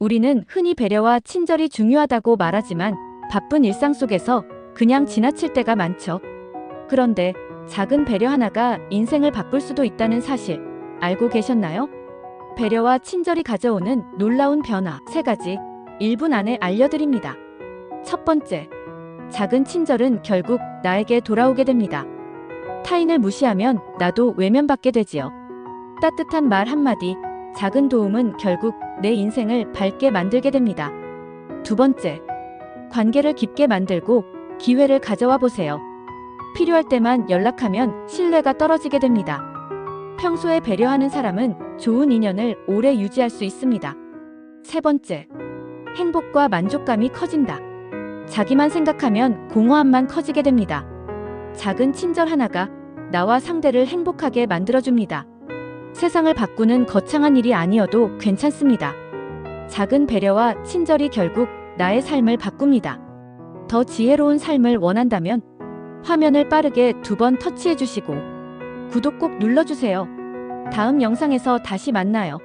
우리는 흔히 배려와 친절이 중요하다고 말하지만 바쁜 일상 속에서 그냥 지나칠 때가 많죠. 그런데 작은 배려 하나가 인생을 바꿀 수도 있다는 사실 알고 계셨나요? 배려와 친절이 가져오는 놀라운 변화 세 가지 1분 안에 알려드립니다. 첫 번째, 작은 친절은 결국 나에게 돌아오게 됩니다. 타인을 무시하면 나도 외면받게 되지요. 따뜻한 말 한마디, 작은 도움은 결국 내 인생을 밝게 만들게 됩니다. 두 번째, 관계를 깊게 만들고 기회를 가져와 보세요. 필요할 때만 연락하면 신뢰가 떨어지게 됩니다. 평소에 배려하는 사람은 좋은 인연을 오래 유지할 수 있습니다. 세 번째, 행복과 만족감이 커진다. 자기만 생각하면 공허함만 커지게 됩니다. 작은 친절 하나가 나와 상대를 행복하게 만들어줍니다. 세상을 바꾸는 거창한 일이 아니어도 괜찮습니다. 작은 배려와 친절이 결국 나의 삶을 바꿉니다. 더 지혜로운 삶을 원한다면 화면을 빠르게 두 번 터치해 주시고 구독 꼭 눌러주세요. 다음 영상에서 다시 만나요.